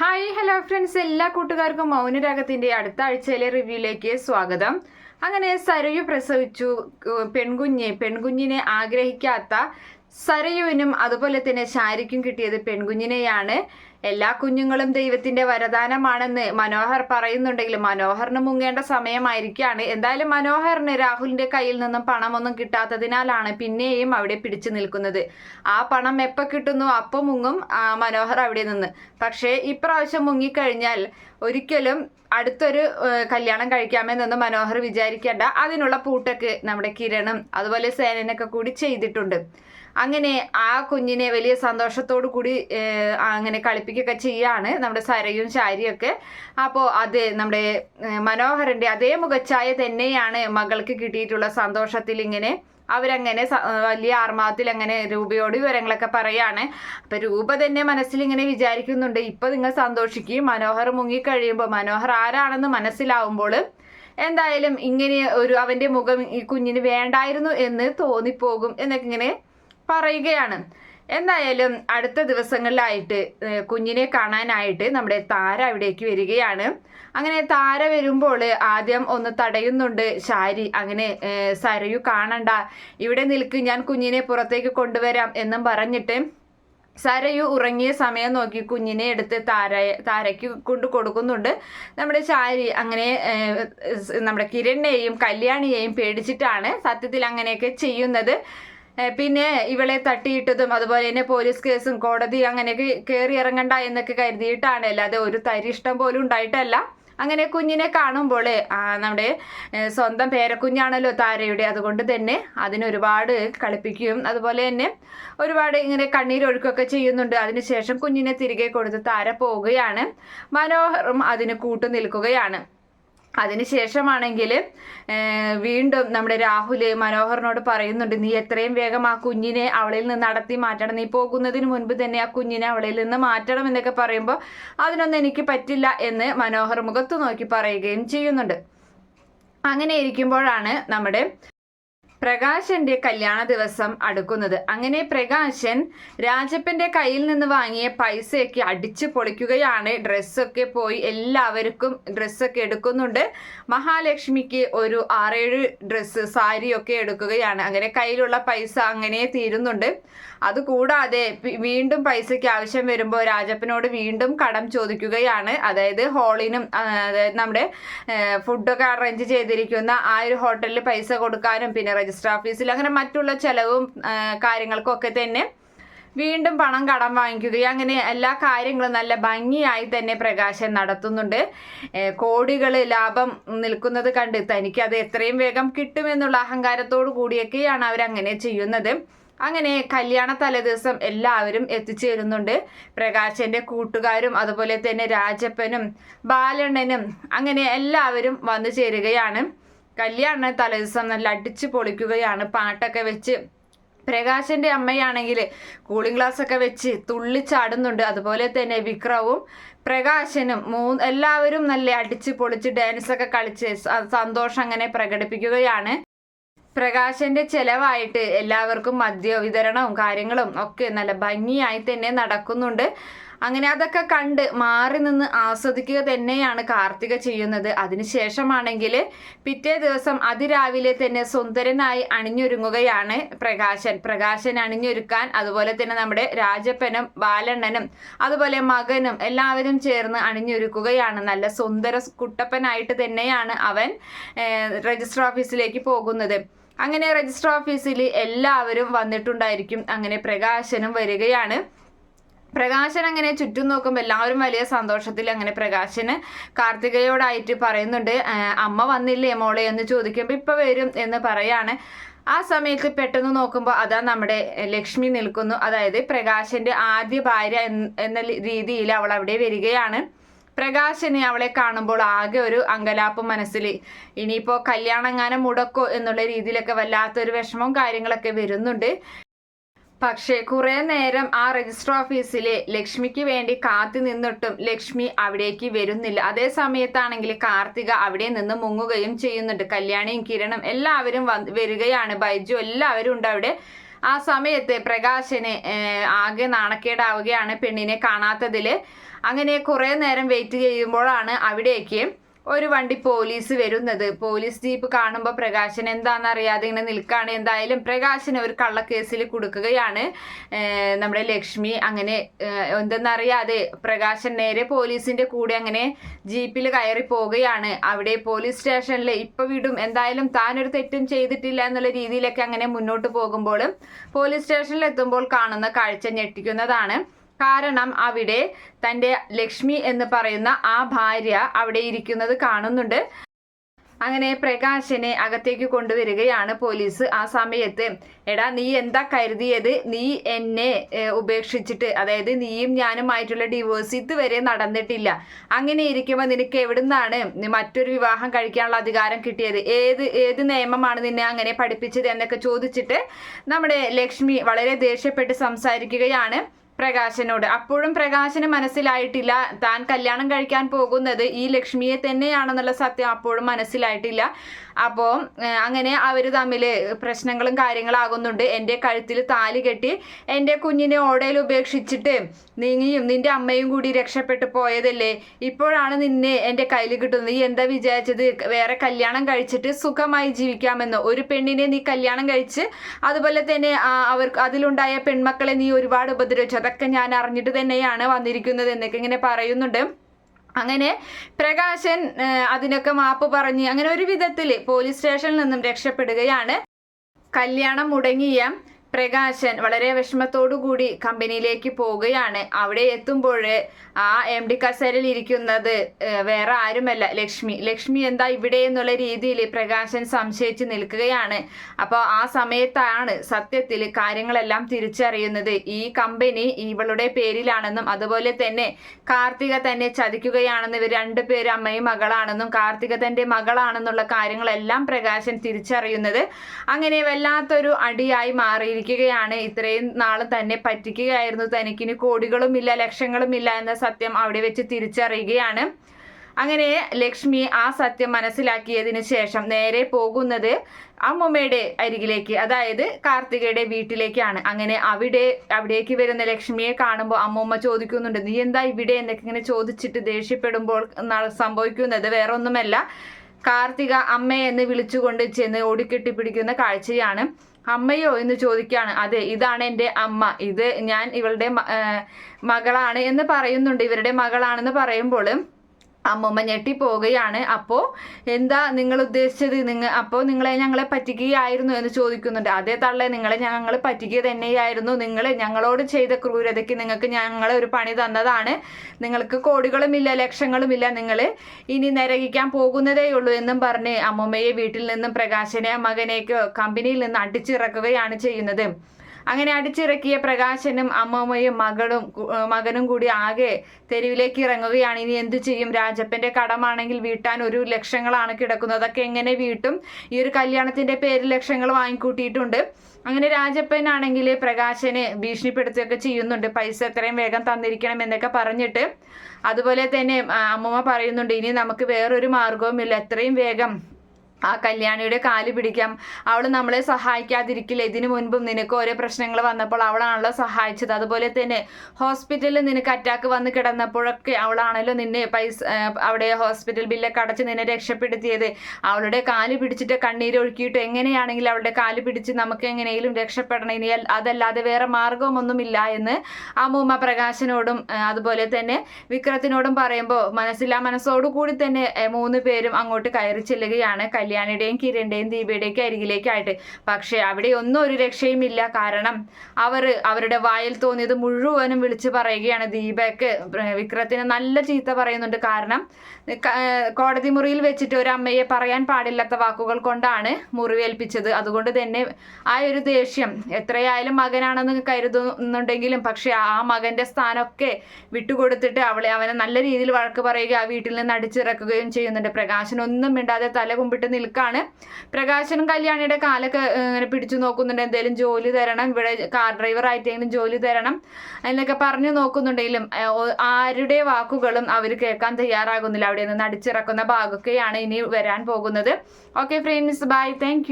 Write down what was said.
Hi hello friends. എല്ലാ കൂട്ടുകാർക്കും മൗനരാഗത്തിന്റെ അടുത്ത ആഴ്ചയിലെ റിവ്യൂയിലേക്ക് സ്വാഗതം. അങ്ങനെ സരയു പ്രസവിച്ചു. പെൺകുഞ്ഞ് പെൺകുഞ്ഞിനെ ആഗ്രഹിക്കാത്ത സരയുവിനും അതുപോലെ തന്നെ ശാരിക്കും കിട്ടിയത് പെൺകുഞ്ഞിനെയാണ്. എല്ലാ കുഞ്ഞുങ്ങളും ദൈവത്തിന്റെ വരദാനമാണെന്ന് മനോഹർ പറയുന്നുണ്ടെങ്കിലും മനോഹറിന് മുങ്ങേണ്ട സമയമായിരിക്കാണ്. എന്തായാലും മനോഹറിന് രാഹുലിന്റെ കയ്യിൽ നിന്നും പണമൊന്നും കിട്ടാത്തതിനാലാണ് പിന്നെയും അവിടെ പിടിച്ചു നിൽക്കുന്നത്. ആ പണം എപ്പോൾ കിട്ടുന്നു അപ്പം മുങ്ങും മനോഹർ അവിടെ നിന്ന്. പക്ഷേ ഇപ്രാവശ്യം മുങ്ങിക്കഴിഞ്ഞാൽ ഒരിക്കലും അടുത്തൊരു കല്യാണം കഴിക്കാമെന്നൊന്ന് മനോഹർ വിചാരിക്കേണ്ട. അതിനുള്ള പൂട്ടൊക്കെ നമ്മുടെ കിരണും അതുപോലെ സേനനൊക്കെ കൂടി ചെയ്തിട്ടുണ്ട്. അങ്ങനെ ആ കുഞ്ഞിനെ വലിയ സന്തോഷത്തോടു കൂടി അങ്ങനെ കളിപ്പിക്കുകയൊക്കെ ചെയ്യാണ് നമ്മുടെ സരയും ശാരിയൊക്കെ. അപ്പോൾ അത് നമ്മുടെ മനോഹരന്റെ അതേ മുഖച്ഛായ തന്നെയാണ് മകൾക്ക് കിട്ടിയിട്ടുള്ള സന്തോഷത്തിൽ ഇങ്ങനെ അവരങ്ങനെ വലിയ ആർമാദത്തിൽ അങ്ങനെ രൂപയോട് വിവരങ്ങളൊക്കെ പറയാണ്. അപ്പൊ രൂപ തന്നെ മനസ്സിൽ ഇങ്ങനെ വിചാരിക്കുന്നുണ്ട് ഇപ്പൊ നിങ്ങൾ സന്തോഷിക്കും മനോഹർ മുങ്ങിക്കഴിയുമ്പോൾ മനോഹർ ആരാണെന്ന് മനസ്സിലാവുമ്പോൾ എന്തായാലും ഇങ്ങനെ ഒരു അവന്റെ മുഖം ഈ കുഞ്ഞിന് വേണ്ടായിരുന്നു എന്ന് തോന്നിപ്പോകും എന്നൊക്കെ ഇങ്ങനെ പറയുകയാണ്. എന്തായാലും അടുത്ത ദിവസങ്ങളിലായിട്ട് കുഞ്ഞിനെ കാണാനായിട്ട് നമ്മുടെ താര അവിടേക്ക് വരികയാണ്. അങ്ങനെ താര വരുമ്പോൾ ആദ്യം ഒന്ന് തടയുന്നുണ്ട്. ശാരി അങ്ങനെ സരയു കാണണ്ട. ഇവിടെ നിൽക്ക് ഞാൻ കുഞ്ഞിനെ പുറത്തേക്ക് കൊണ്ടുവരാം എന്നും പറഞ്ഞിട്ട് സരയു ഉറങ്ങിയ സമയം നോക്കി കുഞ്ഞിനെ എടുത്ത് താര താരയ്ക്ക് കൊണ്ട് കൊടുക്കുന്നുണ്ട്. നമ്മുടെ ശാരി അങ്ങനെ നമ്മുടെ കിരണിനെയും കല്യാണിയെയും പേടിച്ചിട്ടാണ് സത്യത്തിൽ അങ്ങനെയൊക്കെ ചെയ്യുന്നത്. പിന്നെ ഇവളെ തട്ടിയിട്ടതും അതുപോലെ തന്നെ പോലീസ് കേസും കോടതി അങ്ങനെയൊക്കെ കയറി ഇറങ്ങണ്ട എന്നൊക്കെ കരുതിയിട്ടാണ് അല്ലാതെ ഒരു തരി ഇഷ്ടം പോലും ഉണ്ടായിട്ടല്ല. അങ്ങനെ കുഞ്ഞിനെ കാണുമ്പോൾ നമ്മുടെ സ്വന്തം പേരക്കുഞ്ഞാണല്ലോ താരയുടെ. അതുകൊണ്ട് തന്നെ അതിനൊരുപാട് കളിപ്പിക്കുകയും അതുപോലെ തന്നെ ഒരുപാട് ഇങ്ങനെ കണ്ണീരൊഴുക്കൊക്കെ ചെയ്യുന്നുണ്ട്. അതിനുശേഷം കുഞ്ഞിനെ തിരികെ കൊടുത്ത് താര പോവുകയാണ്. മനോഹറും അതിന് കൂട്ടു നിൽക്കുകയാണ്. അതിനുശേഷമാണെങ്കിൽ വീണ്ടും നമ്മുടെ രാഹുൽ മനോഹറിനോട് പറയുന്നുണ്ട് നീ എത്രയും വേഗം ആ കുഞ്ഞിനെ അവളിൽ നിന്ന് നടത്തി മാറ്റണം. നീ പോകുന്നതിന് മുൻപ് തന്നെ ആ കുഞ്ഞിനെ അവളിൽ നിന്ന് മാറ്റണം എന്നൊക്കെ പറയുമ്പോൾ അതിനൊന്നും എനിക്ക് പറ്റില്ല എന്ന് മനോഹർ മുഖത്ത് നോക്കി പറയുകയും ചെയ്യുന്നുണ്ട്. അങ്ങനെ ഇരിക്കുമ്പോഴാണ് നമ്മുടെ പ്രകാശന്റെ കല്യാണ ദിവസം അടുക്കുന്നത്. അങ്ങനെ പ്രകാശൻ രാജപ്പന്റെ കയ്യിൽ നിന്ന് വാങ്ങിയ പൈസയൊക്കെ അടിച്ചു പൊളിക്കുകയാണ്. ഡ്രസ്സൊക്കെ പോയി എല്ലാവർക്കും ഡ്രസ്സൊക്കെ എടുക്കുന്നുണ്ട്. മഹാലക്ഷ്മിക്ക് ഒരു ആറേഴ് ഡ്രസ്സ് സാരിയൊക്കെ എടുക്കുകയാണ്. അങ്ങനെ കയ്യിലുള്ള പൈസ അങ്ങനെ തീരുന്നുണ്ട്. അതുകൂടാതെ വീണ്ടും പൈസയ്ക്ക് ആവശ്യം വരുമ്പോൾ രാജപ്പനോട് വീണ്ടും കടം ചോദിക്കുകയാണ്. അതായത് ഹോളിനും അതായത് നമ്മുടെ ഫുഡൊക്കെ അറേഞ്ച് ചെയ്തിരിക്കുന്ന ആ ഒരു ഹോട്ടലിൽ പൈസ കൊടുക്കാനും പിന്നെ രജിസ്റ്റർ ഓഫീസിൽ. അങ്ങനെ മറ്റുള്ള ചെലവും കാര്യങ്ങൾക്കൊക്കെ തന്നെ വീണ്ടും പണം കടം വാങ്ങിക്കുകയും അങ്ങനെ എല്ലാ കാര്യങ്ങളും നല്ല ഭംഗിയായി തന്നെ പ്രകാശൻ നടത്തുന്നുണ്ട്. കോടികൾ ലാഭം നിൽക്കുന്നത് കണ്ട് തനിക്ക് അത് എത്രയും വേഗം കിട്ടുമെന്നുള്ള അഹങ്കാരത്തോടു കൂടിയൊക്കെയാണ് അവരങ്ങനെ ചെയ്യുന്നത്. അങ്ങനെ കല്യാണ തലേദിവസം എല്ലാവരും എത്തിച്ചേരുന്നുണ്ട്. പ്രകാശന്റെ കൂട്ടുകാരും അതുപോലെ തന്നെ രാജപ്പനും ബാലണ്ണനും അങ്ങനെ എല്ലാവരും വന്നു ചേരുകയാണ്. കല്യാണ തലേദിവസം നല്ല അടിച്ച് പൊളിക്കുകയാണ്. പാട്ടൊക്കെ വെച്ച് പ്രകാശന്റെ അമ്മയാണെങ്കിൽ കൂളിംഗ് ഗ്ലാസ് ഒക്കെ വെച്ച് തുള്ളിച്ചാടുന്നുണ്ട് അതുപോലെ തന്നെ വിക്രവും പ്രകാശനും മൂന്ന് എല്ലാവരും നല്ല അടിച്ച് പൊളിച്ച് ഡാൻസ് ഒക്കെ കളിച്ച് സന്തോഷം അങ്ങനെ പ്രകടിപ്പിക്കുകയാണ്. പ്രകാശന്റെ ചെലവായിട്ട് എല്ലാവർക്കും മദ്യ വിതരണവും കാര്യങ്ങളും ഒക്കെ നല്ല ഭംഗിയായി തന്നെ നടക്കുന്നുണ്ട്. അങ്ങനെ അതൊക്കെ കണ്ട് മാറി നിന്ന് ആസ്വദിക്കുക തന്നെയാണ് കാർത്തിക ചെയ്യുന്നത്. അതിനുശേഷമാണെങ്കിൽ പിറ്റേ ദിവസം അതിരാവിലെ തന്നെ സുന്ദരനായി അണിഞ്ഞൊരുങ്ങുകയാണ് പ്രകാശൻ. പ്രകാശൻ അണിഞ്ഞൊരുക്കാൻ അതുപോലെ തന്നെ നമ്മുടെ രാജപ്പനും ബാലണ്ണനും അതുപോലെ മകനും എല്ലാവരും ചേർന്ന് അണിഞ്ഞൊരുക്കുകയാണ്. നല്ല സുന്ദര കുട്ടപ്പനായിട്ട് തന്നെയാണ് അവൻ രജിസ്റ്റർ ഓഫീസിലേക്ക് പോകുന്നത്. അങ്ങനെ രജിസ്റ്റർ ഓഫീസിൽ എല്ലാവരും വന്നിട്ടുണ്ടായിരിക്കും. അങ്ങനെ പ്രകാശനും വരികയാണ്. പ്രകാശൻ അങ്ങനെ ചുറ്റും നോക്കുമ്പോൾ എല്ലാവരും വലിയ സന്തോഷത്തിൽ അങ്ങനെ പ്രകാശന് കാർത്തികയോടായിട്ട് പറയുന്നുണ്ട് അമ്മ വന്നില്ലേ മോളെ? എന്ന് ചോദിക്കുമ്പോൾ ഇപ്പൊ വരും എന്ന് പറയാണ്. ആ സമയത്ത് പെട്ടെന്ന് നോക്കുമ്പോൾ അതാ നമ്മുടെ ലക്ഷ്മി നിൽക്കുന്നു. അതായത് പ്രകാശന്റെ ആദ്യ ഭാര്യ എന്ന- രീതിയിൽ അവൾ അവിടെ വരികയാണ്. പ്രകാശനെ അവളെ കാണുമ്പോൾ ആകെ ഒരു അങ്കലാപ്പ് മനസ്സിൽ ഇനിയിപ്പോൾ കല്യാണങ്ങാനം മുടക്കോ? എന്നുള്ള രീതിയിലൊക്കെ വല്ലാത്തൊരു വിഷമവും കാര്യങ്ങളൊക്കെ വരുന്നുണ്ട്. പക്ഷേ കുറെ നേരം ആ രജിസ്റ്റർ ഓഫീസിലെ ലക്ഷ്മിക്ക് വേണ്ടി കാത്തു നിന്നിട്ടും ലക്ഷ്മി അവിടേക്ക് വരുന്നില്ല. അതേ സമയത്താണെങ്കിൽ കാർത്തിക അവിടെ നിന്ന് മുങ്ങുകയും ചെയ്യുന്നുണ്ട്. കല്യാണിയും കിരണും എല്ലാവരും വരികയാണ്. ബൈജു എല്ലാവരും ഉണ്ട് അവിടെ. ആ സമയത്ത് പ്രകാശന് ആകെ നാണക്കേടാവുകയാണ് പെണ്ണിനെ കാണാത്തതിൽ. അങ്ങനെ കുറേ നേരം വെയിറ്റ് ചെയ്യുമ്പോഴാണ് അവിടേക്ക് ഒരു വണ്ടി പോലീസ് വരുന്നത്. പോലീസ് ജീപ്പ് കാണുമ്പോൾ പ്രകാശൻ എന്താണെന്ന് അറിയാതെ ഇങ്ങനെ നിൽക്കുകയാണ്. എന്തായാലും പ്രകാശന് ഒരു കള്ളക്കേസിൽ കൊടുക്കുകയാണ്. നമ്മുടെ ലക്ഷ്മി അങ്ങനെ എന്തെന്നറിയാതെ പ്രകാശൻ നേരെ പോലീസിന്റെ കൂടെ അങ്ങനെ ജീപ്പിൽ കയറി പോവുകയാണ്. അവിടെ പോലീസ് സ്റ്റേഷനിൽ ഇപ്പൊ വിടും. എന്തായാലും താനൊരു തെറ്റും ചെയ്തിട്ടില്ല എന്നുള്ള രീതിയിലൊക്കെ അങ്ങനെ മുന്നോട്ട് പോകുമ്പോഴും പോലീസ് സ്റ്റേഷനിൽ എത്തുമ്പോൾ കാണുന്ന കാഴ്ച ഞെട്ടിക്കുന്നതാണ്. കാരണം അവിടെ തന്റെ ലക്ഷ്മി എന്ന് പറയുന്ന ആ ഭാര്യ അവിടെ ഇരിക്കുന്നത് കാണുന്നുണ്ട്. അങ്ങനെ പ്രകാശനെ അകത്തേക്ക് കൊണ്ടുവരികയാണ് പോലീസ് ആ സമയത്ത്. എടാ നീ എന്താ കരുതിയത്? നീ എന്നെ ഉപേക്ഷിച്ചിട്ട് അതായത് നീയും ഞാനുമായിട്ടുള്ള ഡിവോഴ്സ് ഇതുവരെ നടന്നിട്ടില്ല. അങ്ങനെ ഇരിക്കുമ്പോൾ നിനക്ക് എവിടുന്നാണ് മറ്റൊരു വിവാഹം കഴിക്കാനുള്ള അധികാരം കിട്ടിയത്? ഏത് ഏത് നിയമമാണ് നിന്നെ അങ്ങനെ പഠിപ്പിച്ചത് എന്നൊക്കെ ചോദിച്ചിട്ട് നമ്മുടെ ലക്ഷ്മി വളരെ ദേഷ്യപ്പെട്ട് സംസാരിക്കുകയാണ്. പ്രകാശനോട്. അപ്പോഴും പ്രകാശന് മനസ്സിലായിട്ടില്ല. താൻ കല്യാണം കഴിക്കാൻ പോകുന്നത് ഈ ലക്ഷ്മിയെ തന്നെയാണെന്നുള്ള സത്യം അപ്പോഴും മനസ്സിലായിട്ടില്ല. അപ്പോൾ അങ്ങനെ അവർ തമ്മിൽ പ്രശ്നങ്ങളും കാര്യങ്ങളാകുന്നുണ്ട്. എന്റെ കഴുത്തിൽ താലി കെട്ടി എന്റെ കുഞ്ഞിനെ ഓടയിൽ ഉപേക്ഷിച്ചിട്ട് നീയും നിന്റെ അമ്മയും കൂടി രക്ഷപ്പെട്ടു പോയതല്ലേ? ഇപ്പോഴാണ് നിന്നെ എന്റെ കയ്യിൽ കിട്ടുന്നത്. നീ എന്താ വിചാരിച്ചത്? വേറെ കല്യാണം കഴിച്ചിട്ട് സുഖമായി ജീവിക്കാമെന്ന്. ഒരു പെണ്ണിനെ നീ കല്യാണം കഴിച്ച് അതുപോലെ തന്നെ അവർ അതിലുണ്ടായ പെൺമക്കളെ നീ ഒരുപാട് ഉപദ്രവിച്ചു. അതൊക്കെ ഞാൻ അറിഞ്ഞിട്ട് തന്നെയാണ് വന്നിരിക്കുന്നത് എന്നൊക്കെ ഇങ്ങനെ പറയുന്നുണ്ട്. അങ്ങനെ പ്രകാശൻ അതിനൊക്കെ മാപ്പ് പറഞ്ഞ് അങ്ങനെ ഒരു വിധത്തിൽ പോലീസ് സ്റ്റേഷനിൽ നിന്നും രക്ഷപ്പെടുകയാണ്. കല്യാണം മുടങ്ങിയ പ്രകാശൻ വളരെ വിഷമത്തോടു കൂടി കമ്പനിയിലേക്ക് പോവുകയാണ്. അവിടെ എത്തുമ്പോൾ ആ എം ഡി കസേരയിൽ ഇരിക്കുന്നത് വേറെ ആരുമല്ല ലക്ഷ്മി. ലക്ഷ്മി എന്താ ഇവിടെ എന്നുള്ള രീതിയിൽ പ്രകാശൻ സംശയിച്ച് നിൽക്കുകയാണ്. അപ്പോൾ ആ സമയത്താണ് സത്യത്തിൽ കാര്യങ്ങളെല്ലാം തിരിച്ചറിയുന്നത്. ഈ കമ്പനി ഇവളുടെ പേരിലാണെന്നും അതുപോലെ തന്നെ കാർത്തിക തന്നെ ചതിക്കുകയാണെന്ന് ഇവർ രണ്ടുപേരും അമ്മയും മകളാണെന്നും കാർത്തിക തന്റെ മകളാണെന്നുള്ള കാര്യങ്ങളെല്ലാം പ്രകാശൻ തിരിച്ചറിയുന്നത്. അങ്ങനെ വല്ലാത്തൊരു അടിയായി മാറിയിരിക്കുകയാണ് ഇത്രയും നാളും തന്നെ പറ്റിക്കുകയായിരുന്നു. തനിക്കിനി കോടികളുമില്ല ലക്ഷങ്ങളുമില്ല എന്ന സത്യം അവിടെ വെച്ച് തിരിച്ചറിയുകയാണ്. അങ്ങനെ ലക്ഷ്മി ആ സത്യം മനസ്സിലാക്കിയതിന് ശേഷം നേരെ പോകുന്നത് അമ്മുമ്മയുടെ അരികിലേക്ക് അതായത് കാർത്തികയുടെ വീട്ടിലേക്കാണ്. അങ്ങനെ അവിടെ അവിടേക്ക് വരുന്ന ലക്ഷ്മിയെ കാണുമ്പോൾ അമ്മുമ്മ ചോദിക്കുന്നുണ്ട് നീ എന്താ ഇവിടെ? എന്നൊക്കെ ഇങ്ങനെ ചോദിച്ചിട്ട് ദേഷ്യപ്പെടുമ്പോൾ സംഭവിക്കുന്നത് വേറെ ഒന്നുമല്ല കാർത്തിക അമ്മയെന്ന് വിളിച്ചുകൊണ്ട് ചെന്ന് ഓടിക്കെട്ടി പിടിക്കുന്ന കാഴ്ചയാണ്. അമ്മയോ എന്ന് ചോദിക്കുകയാണ്. അതെ ഇതാണ് എന്റെ അമ്മ. ഇത് ഞാൻ ഇവളുടെ മകളാണ് എന്ന് പറയുന്നുണ്ട്. ഇവരുടെ മകളാണെന്ന് പറയുമ്പോൾ അമ്മൂമ്മ ഞെട്ടിപ്പോവുകയാണ്. അപ്പോൾ എന്താ നിങ്ങൾ ഉദ്ദേശിച്ചത് നിങ്ങൾ അപ്പോൾ നിങ്ങളെ ഞങ്ങളെ പറ്റിക്കുകയായിരുന്നു എന്ന് ചോദിക്കുന്നുണ്ട്. അതേ തള്ളെ നിങ്ങളെ ഞങ്ങൾ പറ്റിക്കുക തന്നെയായിരുന്നു. നിങ്ങൾ ഞങ്ങളോട് ചെയ്ത ക്രൂരതയ്ക്ക് നിങ്ങൾക്ക് ഞങ്ങളെ ഒരു പണി തന്നതാണ്. നിങ്ങൾക്ക് കോടികളുമില്ല ലക്ഷങ്ങളുമില്ല. നിങ്ങൾ ഇനി നരകിക്കാൻ പോകുന്നതേ ഉള്ളൂ എന്നും പറഞ്ഞ് അമ്മൂമ്മയെ വീട്ടിൽ നിന്നും പ്രകാശനെ മകനേക്ക് കമ്പനിയിൽ നിന്ന് അടിച്ചിറക്കുകയാണ് ചെയ്യുന്നത്. അങ്ങനെ അടിച്ചിറക്കിയ പ്രകാശനും അമ്മമ്മയും മകളും മകനും കൂടി ആകെ തെരുവിലേക്ക് ഇറങ്ങുകയാണ്. ഇനി എന്തു ചെയ്യും? രാജപ്പന്റെ കടമാണെങ്കിൽ വീട്ടാൻ ഒരു ലക്ഷങ്ങളാണ് കിടക്കുന്നത്. അതൊക്കെ എങ്ങനെ വീട്ടും? ഈ ഒരു കല്യാണത്തിന്റെ പേരിൽ ലക്ഷങ്ങൾ വാങ്ങിക്കൂട്ടിയിട്ടുണ്ട്. അങ്ങനെ രാജപ്പൻ ആണെങ്കിൽ പ്രകാശനെ ഭീഷണിപ്പെടുത്തുകയൊക്കെ ചെയ്യുന്നുണ്ട്. പൈസ എത്രയും വേഗം തന്നിരിക്കണം എന്നൊക്കെ പറഞ്ഞിട്ട് അതുപോലെ തന്നെ അമ്മമ്മ പറയുന്നുണ്ട് ഇനി നമുക്ക് വേറൊരു മാർഗവുമില്ല എത്രയും വേഗം ആ കല്യാണിയുടെ കാൽ പിടിക്കാം. അവൾ നമ്മളെ സഹായിക്കാതിരിക്കില്ല? ഇതിനു മുൻപും നിനക്ക് ഓരോ പ്രശ്നങ്ങൾ വന്നപ്പോൾ അവളാണല്ലോ സഹായിച്ചത്. അതുപോലെ തന്നെ ഹോസ്പിറ്റലിൽ നിനക്ക് അറ്റാക്ക് വന്ന് കിടന്നപ്പോഴൊക്കെ അവളാണല്ലോ നിന്നെ പൈസ അവിടെ ഹോസ്പിറ്റൽ ബില്ലൊക്കെ അടച്ച് നിന്നെ രക്ഷപ്പെടുത്തിയത്. അവളുടെ കാൽ പിടിച്ചിട്ട് കണ്ണീര് ഒഴുക്കിയിട്ട് എങ്ങനെയാണെങ്കിലും അവളുടെ കാൽ പിടിച്ച് നമുക്ക് എങ്ങനെയും രക്ഷപ്പെടണം. ഇനി അതല്ലാതെ വേറെ മാർഗമൊന്നുമില്ല എന്ന് അമ്മൂമ്മ പ്രകാശനോടും ആ, അതുപോലെ തന്നെ വിക്രത്തിനോടും പറയുമ്പോൾ മനസ്സില്ലാ മനസ്സോടു കൂടി തന്നെ മൂന്ന് പേരും അങ്ങോട്ട് കയറി ചെല്ലുകയാണ് കല്യാണിയുടെയും കിരണിന്റെയും ദീപയുടെയും അരികിലേക്കായിട്ട്. പക്ഷേ അവിടെ ഒന്നും ഒരു രക്ഷയുമില്ല. കാരണം അവർ അവരുടെ വായിൽ തോന്നിയത് മുഴുവനും വിളിച്ചു പറയുകയാണ് ദീപയ്ക്ക്. വിക്രത്തിന് നല്ല ചീത്ത പറയുന്നുണ്ട്. കാരണം കോടതി മുറിയിൽ വെച്ചിട്ട് ഒരു അമ്മയെ പറയാൻ പാടില്ലാത്ത വാക്കുകൾ കൊണ്ടാണ് മുറിവേൽപ്പിച്ചത് അതുകൊണ്ട് തന്നെ ആ ഒരു ദേഷ്യം. എത്രയായാലും മകനാണെന്ന് കരുതുന്നുണ്ടെങ്കിലും പക്ഷെ ആ മകന്റെ സ്ഥാനമൊക്കെ വിട്ടുകൊടുത്തിട്ട് അവളെ അവനെ നല്ല രീതിയിൽ വഴക്ക് പറയുക ആ വീട്ടിൽ നിന്ന് അടിച്ചിറക്കുകയും ചെയ്യുന്നുണ്ട്. പ്രകാശൻ ഒന്നും മിണ്ടാതെ തല കുമ്പിട്ട് നിൽക്കാണ്. പ്രകാശനും കല്യാണിയുടെ കാലൊക്കെ ഇങ്ങനെ പിടിച്ചു നോക്കുന്നുണ്ട്. എന്തെങ്കിലും ജോലി തരണം. ഇവിടെ കാർ ഡ്രൈവർ ആയിട്ടെങ്കിലും ജോലി തരണം എന്നൊക്കെ പറഞ്ഞു നോക്കുന്നുണ്ടെങ്കിലും ആരുടെ വാക്കുകളും അവർ കേൾക്കാൻ തയ്യാറാകുന്നില്ല. അവിടെ നിന്ന് അടിച്ചിറക്കുന്ന ഭാഗമൊക്കെയാണ് ഇനി വരാൻ പോകുന്നത്. Okay friends bye thank